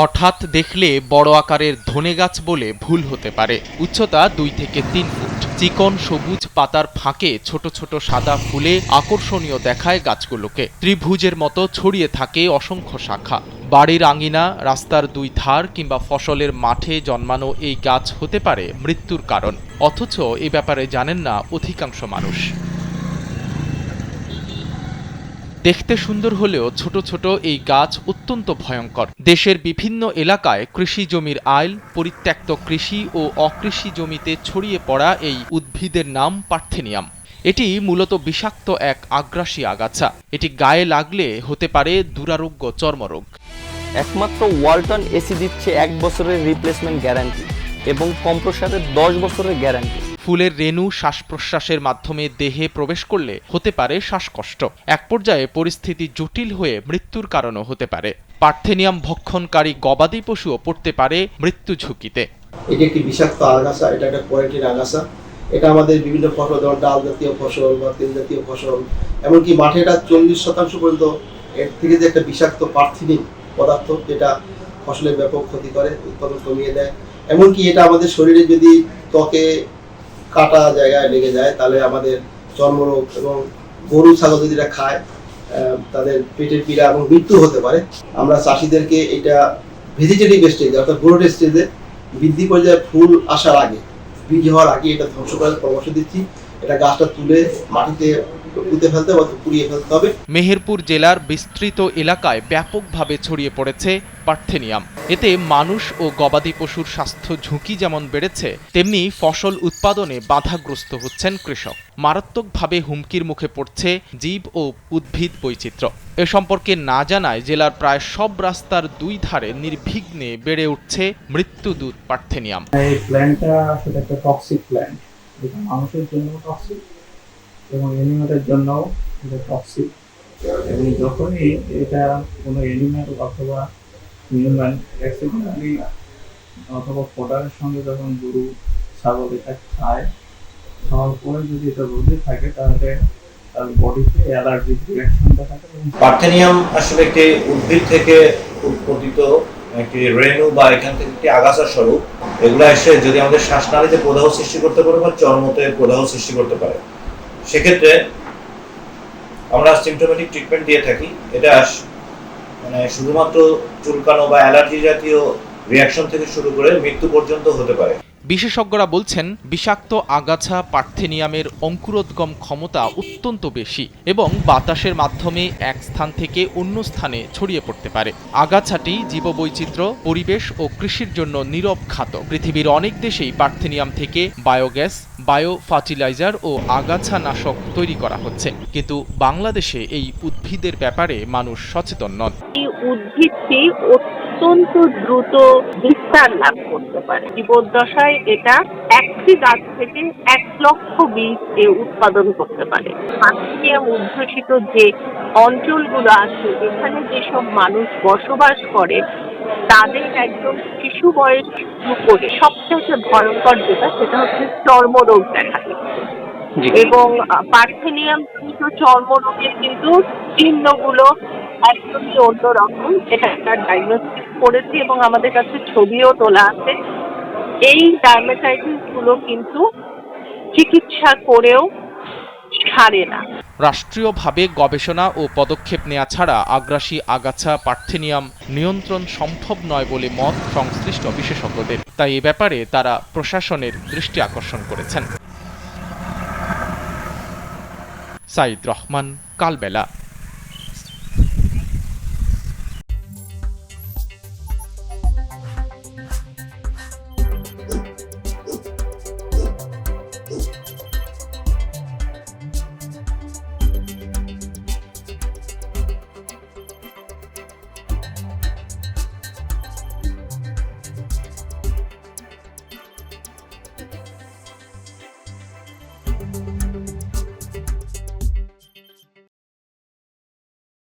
হঠাৎ দেখলে বড় আকারের ধনে গাছ বলে ভুল হতে পারে। উচ্চতা দুই থেকে তিন ফুট। চিকন সবুজ পাতার ফাঁকে ছোট ছোট সাদা ফুলে আকর্ষণীয় দেখায় গাছগুলোকে। ত্রিভুজের মতো ছড়িয়ে থাকে অসংখ্য শাখা। বাড়ির আঙিনা, রাস্তার দুই ধার কিংবা ফসলের মাঠে জন্মানো এই গাছ হতে পারে মৃত্যুর কারণ। অথচ এ ব্যাপারে জানেন না অধিকাংশ মানুষ। দেখতে সুন্দর হলেও ছোট ছোট এই গাছ অত্যন্ত ভয়ঙ্কর। দেশের বিভিন্ন এলাকায় কৃষি জমির আইল, পরিত্যক্ত কৃষি ও অকৃষি জমিতে ছড়িয়ে পড়া এই উদ্ভিদের নাম পার্থেনিয়াম। এটি মূলত বিষাক্ত এক আগ্রাসী আগাছা। এটি গায়ে লাগলে হতে পারে দুরারোগ্য চর্মরোগ। একমাত্র ওয়ালটন এসি দিচ্ছে এক বছরের রিপ্লেসমেন্ট গ্যারান্টি এবং কম্প্রসারের দশ বছরের গ্যারান্টি ফুলের রেণু শ্বাস প্রশ্বাসের মাধ্যমে দেহে প্রবেশ করলে হতে পারে শ্বাসকষ্ট। এক পর্যায়ে পরিস্থিতি জটিল হয়ে মৃত্যুর কারণও হতে পারে। পার্থেনিয়াম ভক্ষণকারী গবাদি পশুও পড়তে পারে মৃত্যু ঝুঁকিতে। এটি একটি বিষাক্ত আগাছা, এটা একটা কোয়ারেন্টিন আগাছা। এটা আমাদের বিভিন্ন ফসল, যেমন ডাল জাতীয় ফসল বা তেল জাতীয় ফসল, এমনকি মাঠে এটা চল্লিশ শতাংশ পর্যন্ত এর থেকে যে একটা বিষাক্ত পার্থিনিক পদার্থ, যেটা ফসলের ব্যাপক ক্ষতি করে, উৎপাদন কমিয়ে দেয়। এমনকি এটা আমাদের শরীরে যদি ত্বকে কাটা জায়গায় লেগে যায়, তাহলে আমাদের চর্মরোগ এবং গরু ছাগল যদি এটা খায় তাদের পেটের পীড়া এবং মৃত্যু হতে পারে। আমরা চাষিদেরকে এটা ভেজিটেটিভ স্টেজে অর্থাৎ গ্রোথ স্টেজে বৃদ্ধি পর্যায়ে ফুল আসার আগে বীজ হওয়ার আগে এটা ধ্বংস করার পরামর্শ দিচ্ছি। এটা গাছটা তুলে মাটিতে পুঁতে ফেলতে হবে পুড়িয়ে ফেলতে হবে। মেহেরপুর জেলার বিস্তৃত এলাকায় ব্যাপকভাবে ছড়িয়ে পড়েছে পার্থেনিয়াম। এতে মানুষ ও গবাদি পশুর স্বাস্থ্য ঝুঁকি যেমন বেড়েছে তেমনি ফসল উৎপাদনে বাধাগ্রস্ত হচ্ছেন কৃষক। মারাত্মকভাবে হুমকির মুখে পড়ছে জীব ও উদ্ভিদ বৈচিত্র্য। এ সম্পর্কে না জানায় জেলার প্রায় সব রাস্তার দুই ধারে নির্বিঘ্নে বেড়ে উঠছে মৃত্যুদূত পার্থেনিয়াম। এই প্ল্যান্টটা আসলে একটা টক্সিক প্ল্যান্ট এটা মানুষের জন্য টক্সিক এবং এনিমেলের জন্যও এটা টক্সিক এবং যখনই এটা কোনো এনিমেল অথবা হিউম্যান অ্যাক্সিডেন্টালি অথবা ফোটারের সঙ্গে যখন গরু, ছাগল এটা খায়, খাওয়ার পরে যদি এটা রোদে থাকে, তাহলে তার বডিতে অ্যালার্জিক রিয়াকশন দেখা যায় পার্থেনিয়াম আসলে একটি উদ্ভিদ থেকে উৎপত্তিত একটি রেণু বা এখান থেকে একটি আগাছা স্বরূপ। এগুলো এসে যদি আমাদের শ্বাসনালীতে প্রদাহ সৃষ্টি করতে পারে বা চর্মতে প্রদাহ সৃষ্টি করতে পারে। সেক্ষেত্রে আমরা সিমটোমেটিক ট্রিটমেন্ট দিয়ে থাকি। এটা মানে শুধুমাত্র চুলকানো বা অ্যালার্জি জাতীয় রিয়াকশন থেকে শুরু করে মৃত্যু পর্যন্ত হতে পারে। বিশেষজ্ঞরা বলছেন বিষাক্ত আগাছা পার্থেনিয়ামের অঙ্কুরোদ্গম ক্ষমতা অত্যন্ত বেশি এবং বাতাসের মাধ্যমে এক স্থান থেকে অন্য স্থানে ছড়িয়ে পড়তে পারে। আগাছাটি জীববৈচিত্র্য পরিবেশ ও কৃষির জন্য নীরব ঘাত পৃথিবীর অনেক দেশেই পার্থেনিয়াম থেকে বায়োগ্যাস বায়ো ফার্টিলাইজার ও আগাছা নাশক তৈরি করা হচ্ছে। কিন্তু বাংলাদেশে এই উদ্ভিদের ব্যাপারে মানুষ সচেতন নন। এই উদ্ভিদটি অত্যন্ত দ্রুত বিস্তার লাভ করতে পারে। জীবদ্দশায় এটা একটি গাছ থেকে এক লক্ষ বীজ এ উৎপাদন করতে পারে। পার্থেনিয়াম উদ্ভাসিত যে অঞ্চলগুলো আছে এখানে যেসব মানুষ বসবাস করে তাদের একদম শিশু বয়স করে সবথেকে ভয়ঙ্কর যেটা সেটা হচ্ছে চর্মরোগ দেখা দিচ্ছে। এবং পার্থেনিয়াম চর্মরোগের কিন্তু চিহ্নগুলো একদমই অন্যরকম। এটা একটা ডায়াগনোস্টিক করেছি এবং আমাদের কাছে ছবিও তোলা আছে। এই ডায়ামেটাইটিসগুলো কিন্তু চিকিৎসা করেও সারে না। রাষ্ট্রীয়ভাবে গবেষণা ও পদক্ষেপ নেওয়া ছাড়া আগ্রাসী আগাছা পার্থেনিয়াম নিয়ন্ত্রণ সম্ভব নয় বলে মত সংশ্লিষ্ট বিশেষজ্ঞদের। তাই এ ব্যাপারে তারা প্রশাসনের দৃষ্টি আকর্ষণ করেছেন। সাইদ রহমান, কালবেলা।